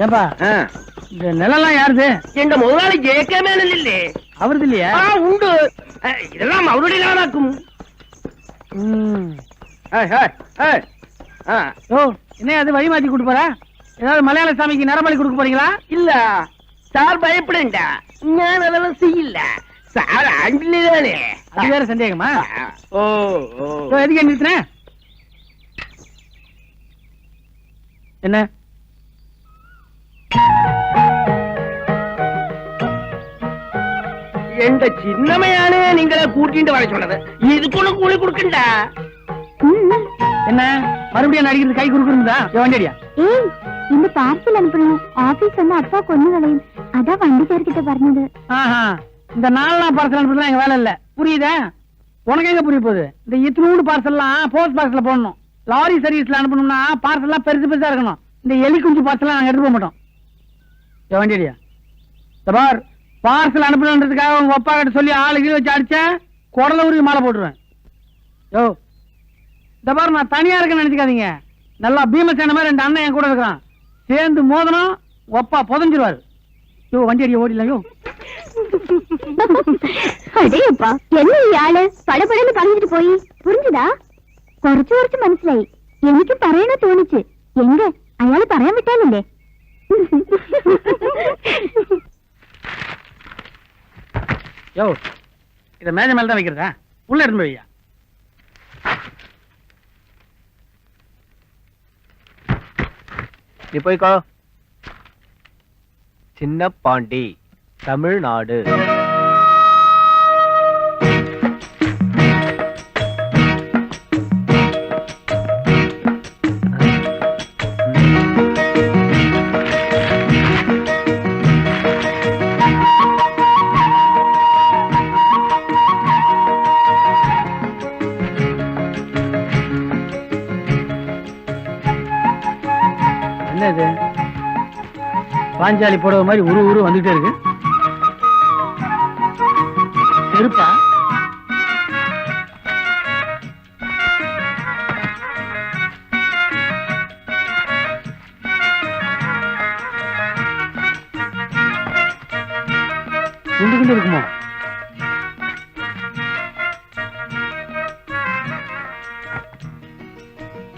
ஏன்பா? இந்த நிலம்லாம் யாருது? எங்க முதலாளி மேனன் இல்லே. அவருது இல்லையா? உண்டு. இதெல்லாம் அவருடைய நாளாக்கும் ம். ஏய், ஏய், ஏய். ஆ, ஓ என்ன அது வழி மாத்தி கொடுக்க போறா? ஏதாவது மலையாள சாமிக்கு நரபலி கொடுக்க போறீங்களா? இல்ல. சார் பயப்படண்டா நான் அதெல்லாம் செய்யல. சார் ஆண்டிலே தானே. அது வேற சந்தேகமா? ஓ ஓ. ஓ, எதுக்கு நிறுத்தின? என்ன? எந்த சின்னமையான நீங்கள கூட்டிட்டு வர சொன்னது இதுக்குள்ள கூலி கொடுக்கண்டா என்ன மறுபடியும் நடிக்கிறது கை குறுக்குறா வண்டியடியா ഏയ് ഇന്ന് പാർസൽ അനുപ്പണം ഓഫീസ് വന്ന് അപ്പാ കൊന്നുകളയും അതാ വണ്ടി പേർക്കിട്ട് പറഞ്ഞത് ஆஹா இந்த நாலாம் பார்சல் அனுப்புறதுலாம் எங்க வேலை இல்ல புரியுதா உனக்கு எங்க புரிய போகுது இந்த இத்தினூண்டு பார்சல்லாம் போஸ்ட் பாக்ஸ்ல போடணும் லாரி சர்வீஸ்ல அனுப்பணும்னா பார்சல்லாம் பெருசு பெருசா இருக்கணும் இந்த எலி குஞ்சு பார்சல்லாம் நாங்க எடுத்து போக மாட்டோம் ஏ வண்டியடியா இந்த பார் பார்சல் அனுப்பணுன்றதுக்காக உங்க அப்பா கிட்ட சொல்லி ஆளு கீழ வச்சு அடிச்சேன் குடல உருவி மாலை போட்டுருவேன் யோ இந்த பார் நான் தனியா இருக்கேன்னு நினைச்சுக்காதீங்க நல்லா பீமசேன மாதிரி ரெண்டு அண்ணன் என் கூட இருக்கிறான் சேர்ந்து மோதனம் ஒப்பா புதஞ்சிருவாரு யோ வண்டி அடிய ஓடிலாம் யோ അടേയപ്പാ എന്നെ ഇയാള് പടപടന്ന് പറഞ്ഞിട്ട് പോയി പുരിഞ്ഞതാ കുറച്ചു കുറച്ച് മനസ്സിലായി എനിക്ക് പറയണ തോന്നിച്ച് എങ്ക അയാള് പറയാൻ വിട്ടാലല്ലേ யோ இதை மேஜ மேல தான் வைக்கிறதா? உள்ள இருந்து வையா? நீ போய்க்கோ. சின்ன பாண்டி தமிழ்நாடு. பாஞ்சாலி போடுற மாதிரி உரு உரு வந்துட்டே இருக்கு. செருப்பா? குண்டு குண்டு இருக்குமோ?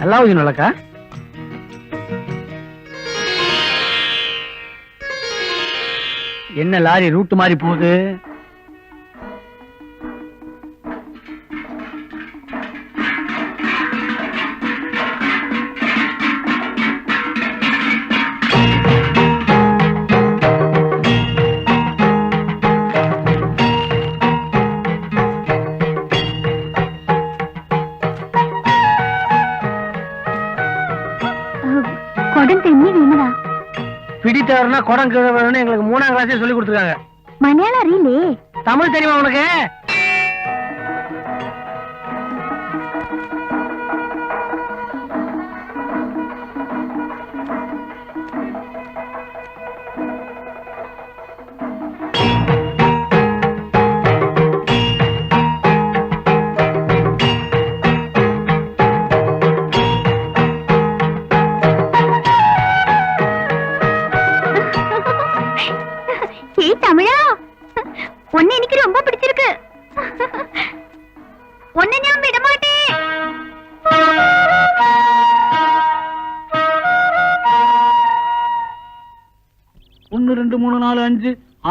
நல்லா நல்லக்கா என்ன லாரி ரூட் மாதிரி போகுது? சொன்னா எங்களுக்கு மூணாம் கிளாஸே சொல்லி கொடுத்துருக்காங்க. மலையாளம் ரீலே தமிழ் தெரியுமா உனக்கு?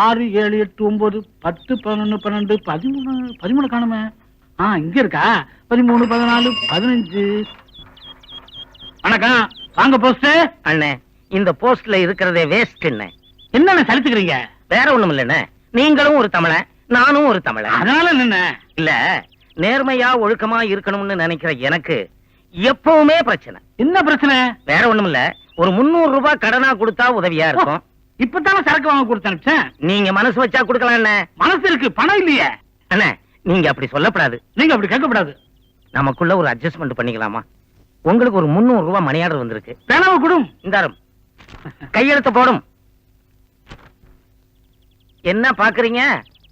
ஆறு ஏழு எட்டு ஒன்பது பத்து பதினொன்னு பன்னெண்டு பதிமூணு பதிமூணு காணுமே. ஆ இங்க இருக்கா? பதிமூணு பதினாலு பதினஞ்சு. வணக்கம். வாங்க போஸ்ட் அண்ணே இந்த போஸ்ட்ல இருக்கிறதே வேஸ்ட் என்ன என்னென்ன சலிச்சுக்கிறீங்க? வேற ஒண்ணும் இல்லண்ணே. நீங்களும் ஒரு தமிழன் நானும் ஒரு தமிழன் அதனால என்ன இல்ல நேர்மையா ஒழுக்கமா இருக்கணும்னு நினைக்கிற எனக்கு எப்பவுமே பிரச்சனை. என்ன பிரச்சனை? வேற ஒண்ணும் இல்ல ஒரு முன்னூறு ரூபாய் கடனா கொடுத்தா உதவியா இருக்கும். இப்பதானே சரக்கு வாங்க கொடுத்து அனுப்பிச்சேன். நீங்க மனசு வச்சா கொடுக்கலாம் அண்ணே. மனசு இருக்கு பணம் இல்லையே. அண்ணே நீங்க அப்படி சொல்லப்படாது. நீங்க அப்படி கேட்கக்கூடாது நமக்குள்ள ஒரு அட்ஜஸ்ட்மெண்ட் பண்ணிக்கலாமா? உங்களுக்கு ஒரு முன்னூறு ரூபாய் மணி ஆர்டர் வந்திருக்கு. பேனாவை கொடும். இந்தாரும். கையெழுத்து போடும். என்ன பாக்குறீங்க?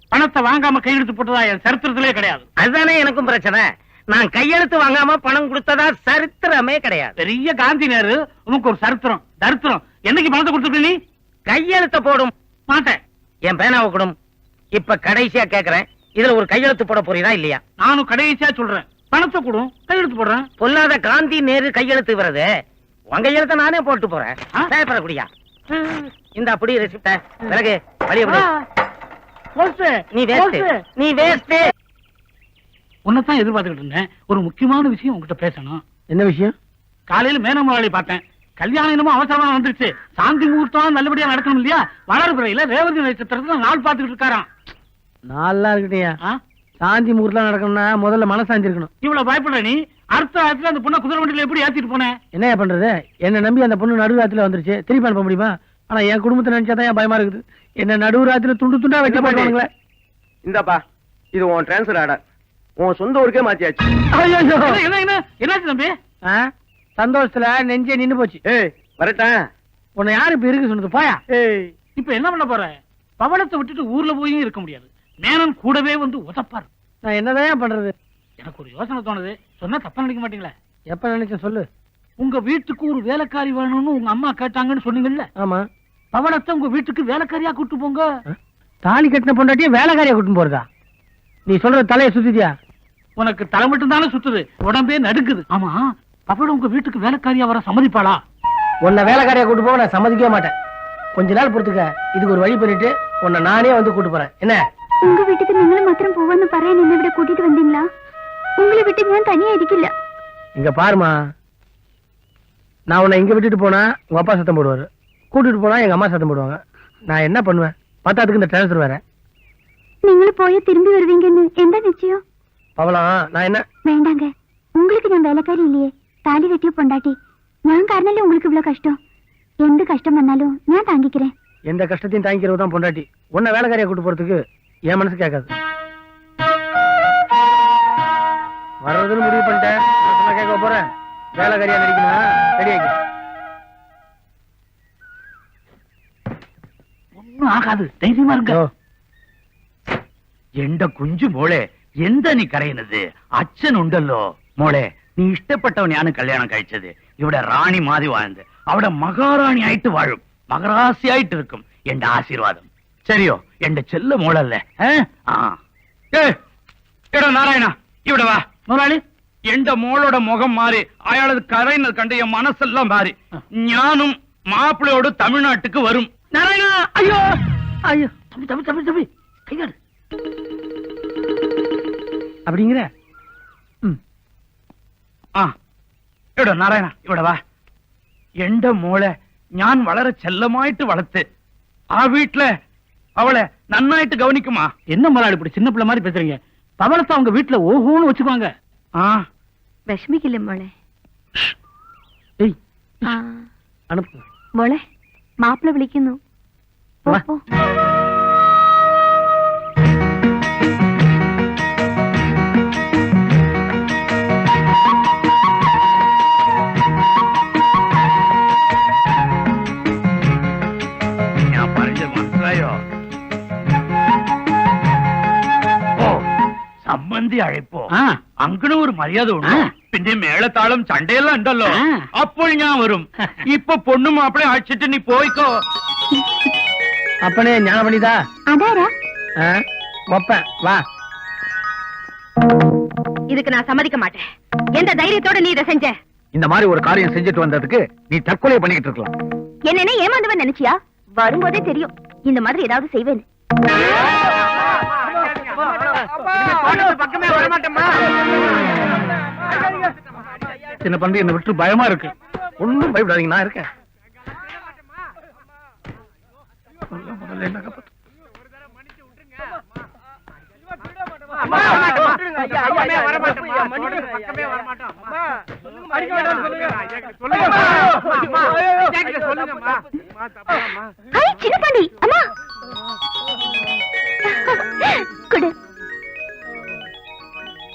பணத்தை வாங்காம கையெழுத்து போட்டதா என் சரித்திரத்திலே கிடையாது. அதுதானே எனக்கும் பிரச்சனை. நான் கையெழுத்து வாங்காம பணம் கொடுத்ததா சரித்திரமே கிடையாது. பெரிய காந்தி நேரு உனக்கு ஒரு சரித்திரம் தரித்திரம். என்னைக்கு பணத்தை கொடுத்துருக்க நீ? கையெழுத்த போடும். மாட்டேன் என் பேனாவை கொடும். இப்ப கடைசியா கேக்குறேன். இதுல ஒரு கையெழுத்து போட போறீங்களா இல்லையா? நானும் கடைசியா சொல்றேன். பணத்தை கொடு. கையெழுத்து போடுறேன். பொல்லாத காந்தி நேரு கையெழுத்து வருது உங்க கையெழுத்த நானே போட்டு போறேன்? பேப்பரை குடியா. இந்த அப்படி ரெசிப்ட பிறகு வழிய நீ வேஸ்ட் நீ வேஸ்ட் உன்னைத்தான் எதிர்பார்த்துக்கிட்டு இருந்தேன். ஒரு முக்கியமான விஷயம் உங்ககிட்ட பேசணும். என்ன விஷயம்? காலையில மேன முதலாளி பார்த்தேன். கல்யாணம் என்னமோ அவசரமா வந்துருச்சு. சாந்தி முகூர்த்தம் நல்லபடியா நடக்கணும் இல்லையா? வளர்பிறையில ரேவதி நட்சத்திரத்துல நாள் பார்த்துக்கிட்டு இருக்காராம். நல்லா இருக்கட்டையா? சாந்தி முகூர்த்தம் நடக்கணும்னா முதல்ல மனசாந்தி இருக்கணும் இவ்வளவு பயப்படுற நீ? அடுத்த ராத்திரி அந்த பொண்ணை குதிரை வண்டியில எப்படி ஏத்திட்டு போனேன் என்னய்யா பண்றது? என்ன நம்பி அந்த பொண்ணு நடுராத்திரில வந்துருச்சு. திருப்பி அனுப்ப முடியுமா? ஆனா என் குடும்பத்தை நினைச்சாதான் என் பயமா இருக்குது. என்ன நடுராத்திரில துண்டு துண்டா வைக்க மாட்டாங்களே இந்தாப்பா இது உன் டிரான்ஸ்ஃபர் ஆர்டர் உன் சொந்த ஊருக்கே மாத்தியாச்சு. என்ன என்ன என்ன? என்னாச்சு தம்பி? சந்தோஷத்துல நெஞ்சே நின்னு போச்சு. ஏய் வரட்டா. உன்னை யாரு இப்ப இருக்கு சொன்னது? போயா. ஏய். இப்ப என்ன பண்ண போற? பவளத்தை விட்டுட்டு ஊர்ல போயும் இருக்க முடியாது. மேனன் கூடவே வந்து உதப்பாரு. நான் என்னதான் பண்றது? எனக்கு ஒரு யோசனை தோணுது. சொன்னா தப்பா நினைக்க மாட்டீங்களா? எப்ப நினைச்சேன் சொல்லு. உங்க வீட்டுக்கு ஒரு வேலைக்காரி வேணும்னு உங்க அம்மா கேட்டாங்கன்னு சொன்னீங்கல்ல? ஆமா. பவளத்தை உங்க வீட்டுக்கு வேலைக்காரியா கூட்டு போங்க. தாலி கட்டின பொண்டாட்டியே வேலைக்காரியா கூட்டின்னு போறதா? நீ சொல்ற தலையை சுத்திட்டியா உனக்கு தலை மட்டும் தானே சுத்துது. உடம்பே நடுக்குது ஆமா. அவளும் உங்க வீட்டுக்கு வேலைக்காரியா வர சம்மதிப்பாளா? உன்னை வேலைக்காரியா கூட்டு போக நான் சம்மதிக்கவே மாட்டேன். கொஞ்ச நாள் பொறுத்துக்க இதுக்கு ஒரு வழி பண்ணிட்டு உன்னை நானே வந்து கூட்டு போறேன். என்ன? உங்க வீட்டுக்கு நீங்களும் மாத்திரம் போவான்னு பறைய நின்று விட கூட்டிட்டு வந்தீங்களா? உங்களை விட்டு நான் தனியா இருக்கல இங்க பாருமா நான் உன்னை இங்க விட்டுட்டு போனா உங்க அப்பா சத்தம் போடுவாரு. கூட்டிட்டு போனா எங்க அம்மா சத்தம் போடுவாங்க. நான் என்ன பண்ணுவேன்? பத்தாத்துக்கு இந்த டிரான்ஸ்ஃபர் வேற. நீங்களும் போய் திரும்பி வருவீங்கன்னு எந்த நிச்சயம்? பவளம் நான் என்ன? வேண்டாங்க. உங்களுக்கு நான் வேலைக்காரி இல்லையே. താലി കെട്ടിയ പൊണ്ടാട്ടി ഞാൻ കാരണല്ലേ உங்களுக்கு இவ்வளவு கஷ்டம் എന്ത് கஷ்டம் வந்தாலும் ഞാൻ தாங்கிக்கிறேன் எந்த கஷ்டத்தையும் தாங்கிக்கிறது தான் பொண்டாட்டி உன்னை வேலைக்காரியா கூட்டு போறதுக்கு என் மனசு கேட்காது வர்றதுன்னு முடிவு பண்ணிட்டேன் நான் சொன்னா கேட்க போறேன் வேலைக்காரியா நடிக்கணும் ரெடியாக்கி ஒண்ணும் ஆகாது தைரியமா இருங்க ஓ എന്റെ കുഞ്ചു മോളെ എന്താ നീ കരയുന്നത് അച്ഛനുണ്ടല്ലോ മോളെ നീ ഇഷ്ടപ്പെട്ടവനെയാണ് കല്യാണം കഴിച്ചത് ഇവിടെ റാണി മാതി വാഴുന്നത് അവിടെ മഹാറാണി ആയിട്ട് വാഴും മകരാശിയായിട്ട് ഇരിക്കും എന്റെ ആശീർവാദം ശരിയോ എന്റെ ചെല്ല മോളല്ലേ ഏ ആ ഏ എടാ നാരായണ ഇവിടെ വാ முதலாளி എന്റെ മോളുടെ മുഖം മാറി അയാളത് കരയുന്നത് കണ്ട് എൻ മനസ്സെല്ലാം മാറി ഞാനും മാപ്പിളയോട് തമിഴ്നാട്ടിക്ക് വരും நாராயணா ஐயோ ஐயோ தம்பி தம்பி தம்பி தம்பி கையாடு அப்படிங்கிற ആ ഇവിടെ നാരായണ ഇവിടെ വാ എന്റെ മോളെ ഞാൻ വളരെ ചെല്ലമായിട്ട് വളർത്ത് ആ വീട്ടിലെ അവളെ നന്നായിട്ട് ഗവനിക്കുമാ என்ன முதலாளி இப்படி சின்ன பிள்ளை மாதிரி பேசுறீங்க பவளத்தை அவங்க வீட்டுல ஓஹோன்னு வச்சுக்குவாங்க ആ വിഷമിക്കില്ല മോളെ ஏய் அனுப்பு മോളെ മാപ്പിള വിളിക്കുന്നു സമ്മന്തി അഴപ്പോ അങ്ങനെ ഒരു മര്യാദ ഉണ്ട് പിന്നെ മേളത്താളം ചണ്ടയെല്ലാം ഉണ്ടല്ലോ അപ്പോൾ ഞാൻ വരും ഇപ്പൊ പൊണ്ണും മാപ്പിളെ അടിച്ചിട്ട് നീ പോയിക്കോ അപ്പണേ ഞാൻ പണിതാ ഒപ്പ இதுக்கு நான் சம்மதிக்க மாட்டேன். எந்த தைரியத்தோட நீ இதை செஞ்ச? இந்த மாதிரி ஒரு காரியம் செஞ்சுட்டு வந்ததுக்கு நீ தற்கொலை பண்ணிக்கிட்டு இருக்கலாம். என்னன்னே ஏமாந்தவன் நினைச்சியா? வரும்போதே தெரியும். இந்த மாதிரி ஏதாவது செய்வேன் வரமாட்டேமா சின்ன பண்பு என்னை விட்டு பயமா இருக்கு. ஒண்ணும் பயப்படாதீங்க நான் இருக்கேன். சின்ன பாண்டி. அம்மா.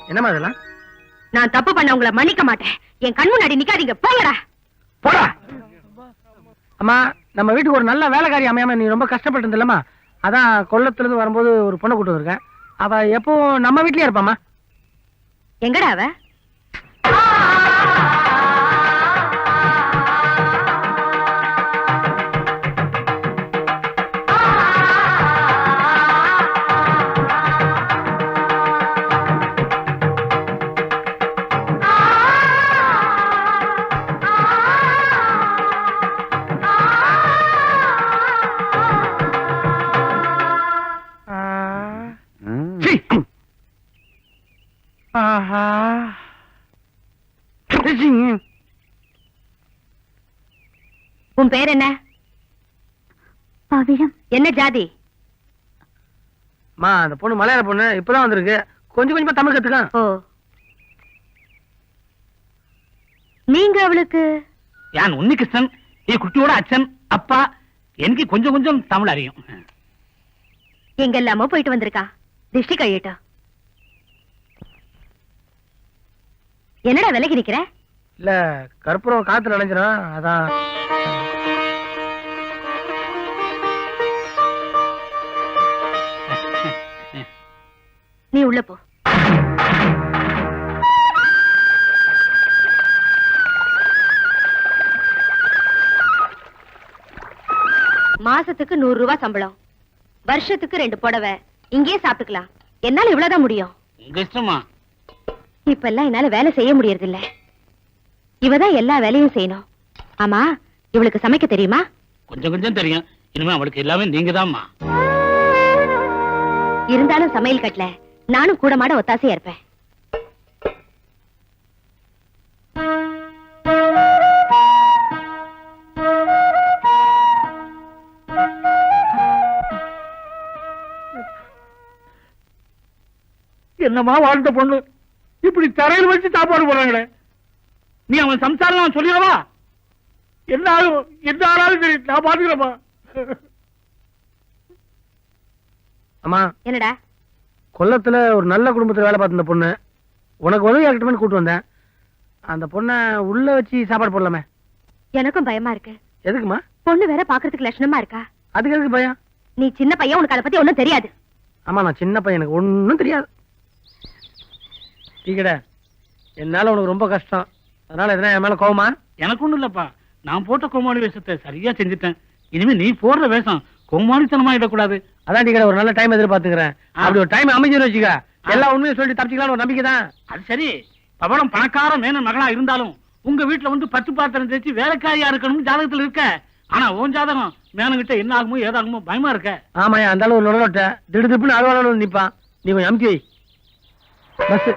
குடு என்னம்மா இதெல்லாம்? நான் தப்பு பண்ண உங்களை மன்னிக்க மாட்டேன். என் கண் முன்னாடி நிக்காதீங்க. போங்கடா. போடா. அம்மா நம்ம வீட்டுக்கு ஒரு நல்ல வேலைக்காரி அமையாம நீ ரொம்ப கஷ்டப்பட்டு இருந்தல்லம்மா அதான் கொல்லத்துல இருந்து வரும்போது ஒரு பொண்ணை கூட்டு வந்திருக்கேன். அவ எப்போ நம்ம வீட்லயே இருப்பாம்மா. எங்கடா அவ? ஆஹா. உன் பேர் என்ன? பவிழம் என்ன ஜாதி? மா அந்த பொண்ணு மலையாள பொண்ணு இப்பதான் வந்திருக்கு. கொஞ்சம் கொஞ்சமா தமிழ் கத்துக்கான் ஓ. நீங்க அவளுக்கு? யான் உன்னிகிருஷ்ணன் என் குட்டியோட அச்சன் அப்பா எனக்கு கொஞ்சம் கொஞ்சம் தமிழ் அறியும். எங்கெல்லாமோ போயிட்டு வந்திருக்கா. திருஷ்டி கழியட்டா என்னடா விலகி நிக்கிற இல்ல கற்பூரம் காத்துல அலைஞ்சிடும் அதான் நீ உள்ள போ. மாசத்துக்கு நூறு ரூபாய் சம்பளம். வருஷத்துக்கு ரெண்டு புடவை. இங்கேயே சாப்பிட்டுக்கலாம். என்னால இவ்வளவுதான் முடியும். உங்க இஷ்டமா இப்ப எல்லாம் என்னால வேலை செய்ய முடியறது இல்ல இவதான் எல்லா வேலையும் செய்யணும். ஆமா இவளுக்கு சமைக்க தெரியுமா? கொஞ்சம் கொஞ்சம் தெரியும். இனிமே அவளுக்கு எல்லாமே நீங்க இருந்தாலும் சமையல் கட்டல நானும் கூட மாட ஒத்தாசையா இருப்பேன். என்னமா வாழ்ந்த பொண்ணு? இப்படி தரையில் வச்சு சாப்பாடு போடுறாங்களே. நீ அவன் சம்சாரம் சொல்லிடவா? என்ன ஆகும் என்ன ஆனாலும் சரி நான் பாத்துக்கிறேன்ப்பா அம்மா. என்னடா? கொல்லத்துல ஒரு நல்ல குடும்பத்துல வேலை பார்த்த பொண்ணு. உனக்கு உதவி ஆகட்டுமே கூட்டு வந்தேன். அந்த பொண்ணை உள்ள வச்சு சாப்பாடு போடலாமே. எனக்கும் பயமா இருக்கு. எதுக்குமா பொண்ணு வேற பாக்குறதுக்கு லட்சணமா இருக்கா? அதுக்கு எதுக்கு பையன் நீ சின்ன பையன் உனக்கு அதை பத்தி ஒண்ணும் தெரியாது. ஆமா நான் சின்ன பையன் எனக்கு ஒண்ணும் தெரியாது. டீக்கட என்னால உனக்கு ரொம்ப கஷ்டம். அதனால எதனா என் மேல கோவமா? எனக்கு ஒண்ணும் இல்லப்பா. நான் போட்ட கோமாளி வேஷத்தை சரியா செஞ்சுட்டேன். இனிமே நீ போடுற வேஷம் கோமாளித்தனமா இடக்கூடாது. அதான் டீக்கட ஒரு நல்ல டைம் எதிர்பார்த்துக்கிறேன். அப்படி ஒரு டைம் அமைஞ்சுன்னு வச்சுக்க. எல்லா உண்மையும் சொல்லிட்டு தப்பிச்சுக்கலாம் ஒரு நம்பிக்கை தான். அது சரி. பவளம் பணக்கார மேனன் மகளா இருந்தாலும் உங்க வீட்டுல வந்து பத்து பாத்திரம் தேய்ச்சி வேலைக்காரியா இருக்கணும்னு ஜாதகத்துல இருக்க. ஆனா உன் ஜாதகம் மேனங்கிட்ட என்ன ஆகுமோ ஏதாகுமோ பயமா இருக்க. ஆமாயா அந்த அளவு நுழலோட்ட திடு திப்புன்னு அலுவலகம் நிப்பான். நீ கொஞ்சம் வை பஸ்.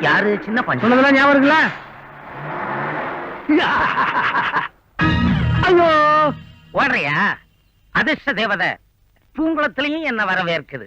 யாரு? சின்ன பஞ்சு சொன்னதெல்லாம் ஞாபகம் இருக்குல்ல? ஐயோ! ஓடுறியா? அதிர்ஷ்ட தேவதை. பூங்குளத்திலையும் என்ன வரவேற்குது.